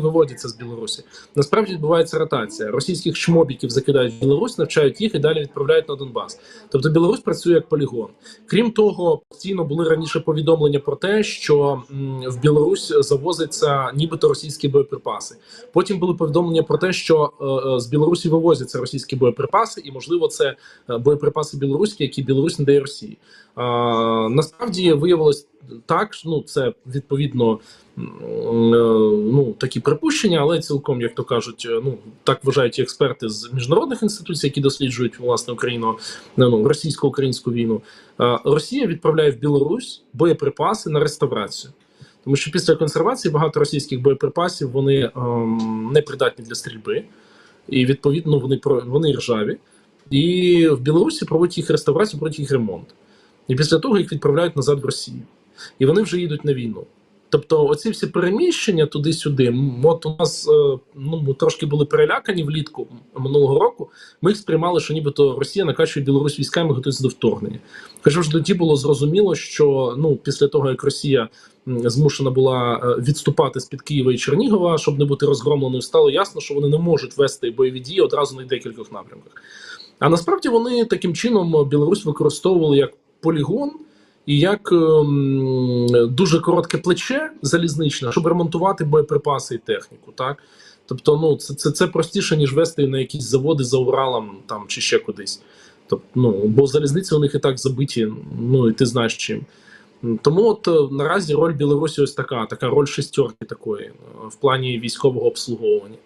виводяться з Білорусі. Насправді відбувається ротація. Російських чмобіків закидають в Білорусь, навчають їх і далі відправляють на Донбас. Тобто Білорусь працює як полігон. Крім того, постійно були раніше повідомлення про те, що в Білорусь завозяться нібито російські боєприпаси. Потім були повідомлення про те, що е, е, з Білорусі вивозяться російські боєприпаси, і можливо, це е, боєприпаси білоруські, які Білорусь надає Росії. Е, насправді виявилось так, ну це відповідно е, ну такі припущення, але цілком, як то кажуть, е, ну так вважають експерти з міжнародних інституцій, які досліджують власне Україну, ну російсько-українську війну. Е, Росія відправляє в Білорусь боєприпаси на реставрацію. Тому що після консервації багато російських боєприпасів вони ем, не придатні для стрільби, і відповідно вони про- вони ржаві. І в Білорусі проводять їх реставрацію, проводять їх ремонт. І після того їх відправляють назад в Росію. І вони вже їдуть на війну. Тобто, оці всі переміщення туди-сюди. От у нас е, ну ми трошки були перелякані влітку минулого року. Ми їх сприймали, що нібито Росія накачує Білорусь військами, готується до вторгнення. Хоча ж тоді було зрозуміло, що ну після того як Росія змушена була е, відступати з під Києва і Чернігова, щоб не бути розгромленою, стало ясно, що вони не можуть вести бойові дії одразу на декількох напрямках. А насправді вони таким чином Білорусь використовували як полігон і як ем, дуже коротке плече залізничне, щоб ремонтувати боєприпаси і техніку. Так тобто, ну це, це, це простіше ніж вести на якісь заводи за Уралом там чи ще кудись. Тобто, ну бо залізниці у них і так забиті. Ну і ти знаєш чим. Тому от е, наразі роль Білорусі ось така, така роль шестерки такої е, в плані військового обслуговування.